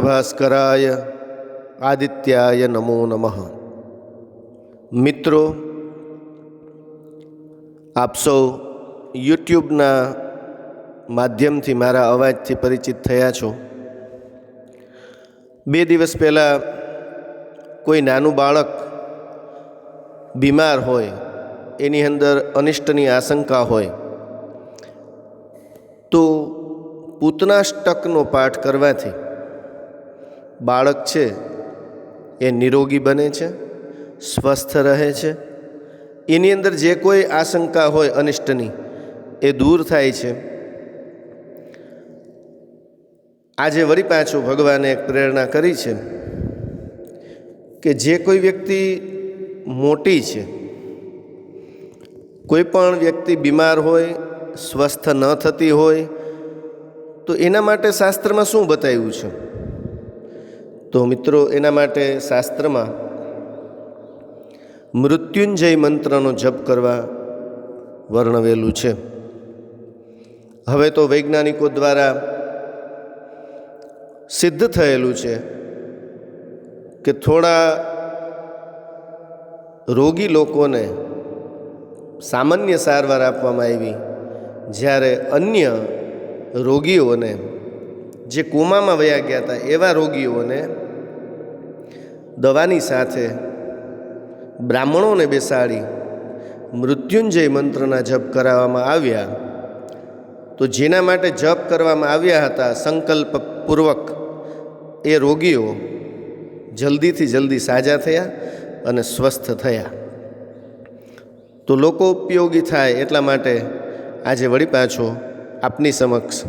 ભાસ્કરાય આદિત્યાય નમો નમઃ. મિત્રો, આપ સૌ યુટ્યુબના માધ્યમથી મારા અવાજથી પરિચિત થયા છો. બે દિવસ પહેલાં કોઈ નાનું બાળક બીમાર હોય, એની અંદર અનિષ્ટની આશંકા હોય, તો પૂતનાષ્ટકનો પાઠ કરવાથી બાળક છે, એ નિરોગી બને છે, સ્વસ્થ રહે છે. એની અંદર જે કોઈ આશંકા હોય, અનિષ્ટની, એ દૂર થાય છે. આજે વળી પાછું ભગવાને એક પ્રેરણા કરી છે કે જે કોઈ વ્યક્તિ મોટી છે, કોઈ પણ વ્યક્તિ બીમાર હોય, સ્વસ્થ ન થતી હોય, તો એના માટે શાસ્ત્રમાં શું બતાવ્યું છે? તો મિત્રો, એના માટે શાસ્ત્રમાં મૃત્યુંજય મંત્રનો જપ કરવા વર્ણવેલું છે. હવે તો વૈજ્ઞાનિકો દ્વારા સિદ્ધ થયેલું છે કે થોડા રોગી લોકોને સામાન્ય સારવાર આપવામાં આવી જ્યારે અન્ય રોગીઓને જે કોમામાં વયા ગયા હતા એવા રોગીઓને દવાની સાથે બ્રાહ્મણોને બેસાડી મૃત્યુંજય મંત્રના જપ કરાવવામાં આવ્યા. તો જેના માટે જપ કરવામાં આવ્યા હતા સંકલ્પપૂર્વક એ રોગીઓ જલ્દીથી જલ્દી સાજા થયા અને સ્વસ્થ થયા. તો લોકો ઉપયોગી થાય એટલા માટે આજે વળી પાછો આપની સમક્ષ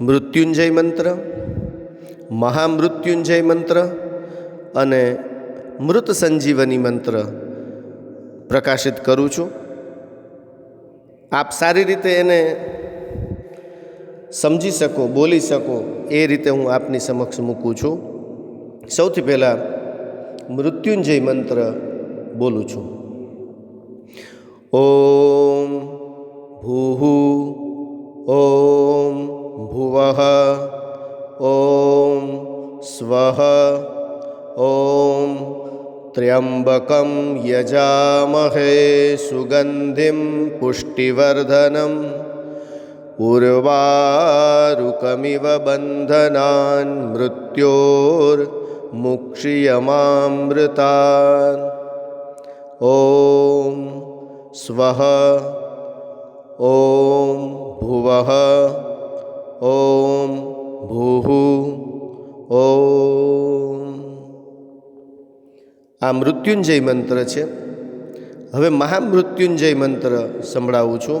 મૃત્યુંજય મંત્ર, મહામૃત્યુંજય મંત્ર અને મૃત સંજીવની મંત્ર પ્રકાશિત કરું છું. આપ સારી રીતે એને સમજી શકો, બોલી શકો, એ રીતે હું આપની સમક્ષ મૂકું છું. સૌથી પહેલાં મૃત્યુંજય મંત્ર બોલું છું. ઓમ ભૂહુ, ઓમ ભુવઃ ઓમ સ્વઃ ઓમ ત્ર્યંબકમ યજામહે સુગંધિમ પુષ્ટિવર્ધનમ ઉર્વારુકમિવ બંધનાન મૃત્યોર્મુક્ષિયમામૃતાન ઓમ સ્વઃ ઓમ ભુવઃ ઓમ ભૂહુ ઓમ આ મૃત્યુંજય મંત્ર છે. હવે મહામૃત્યુંજય મંત્ર સંભળાવું છું.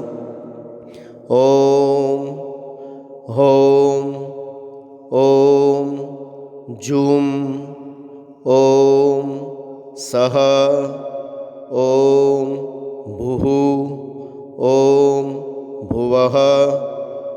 ઓમ હોમ ઓમ જુમ ઓમ સહ ઓમ ભૂહુ ઓમ ભુવઃ।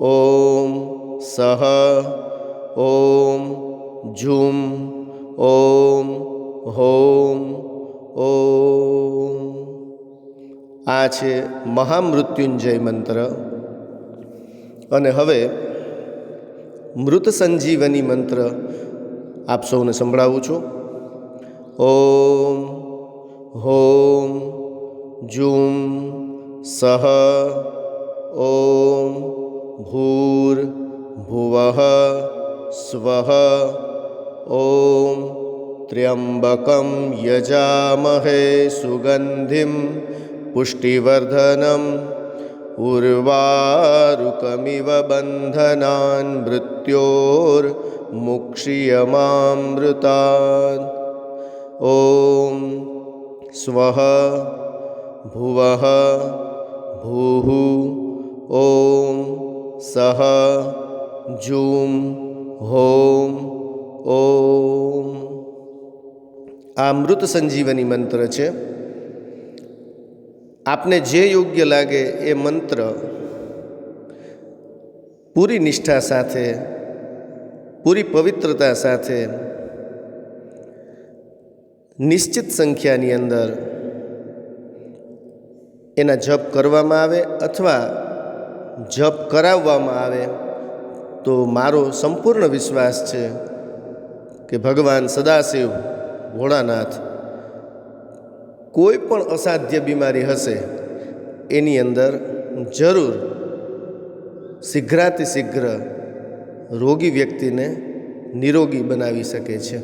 ઓમ સહ ઓમ ઝુમ ઓમ હોમ ઓમ. આ છે મહામૃત્યુંજય મંત્ર. અને હવે મૃત સંજીવની મંત્ર આપ સૌને સંભળાવું છું. ઓમ હોમ જુમ સહ ઓમ ભૂર સ્વ ઓમ ત્ર્યંબકમ યજામહે સુગંધિમ પુષ્ટિવર્ધનમ ઉર્વારુકમિવ બંધનાન મૃત્યોર્મુક્ષિયમામૃતાન ઓમ સ્વ ભુવ ભૂ ઓમ સહ જુમ હોમ ઓમ આ મૃત સંજીવની મંત્ર છે. આપને જે યોગ્ય લાગે એ મંત્ર પૂરી નિષ્ઠા સાથે, પૂરી પવિત્રતા સાથે, નિશ્ચિત સંખ્યાની અંદર એના જપ કરવામાં આવે અથવા જપ કરાવવામાં આવે, તો મારો સંપૂર્ણ વિશ્વાસ છે કે ભગવાન સદાશિવ ભોળાનાથ કોઈ પણ અસાધ્ય બીમારી હશે, એની અંદર જરૂર શીઘ્રાતિ શીઘ્ર રોગી વ્યક્તિને નિરોગી બનાવી શકે છે.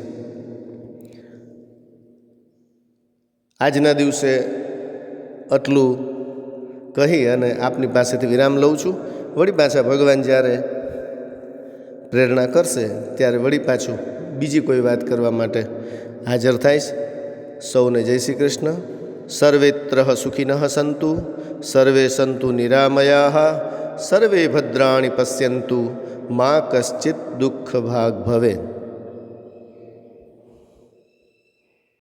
આજના દિવસે આટલું કહી અને આપની પાસેથી વિરામ લઉં છું. વળી પાછા ભગવાન જ્યારે પ્રેરણા કરશે, ત્યારે વળી પાછું બીજી કોઈ વાત કરવા માટે હાજર થઈશ. સૌને જય શ્રી કૃષ્ણ. સર્વેત્ર સુખિનઃ સંતુ, સર્વે સંતુ નિરામયા સર્વે ભદ્રાણી પશ્યંતુ, મા કશ્ચિત દુઃખ ભાગ ભવે.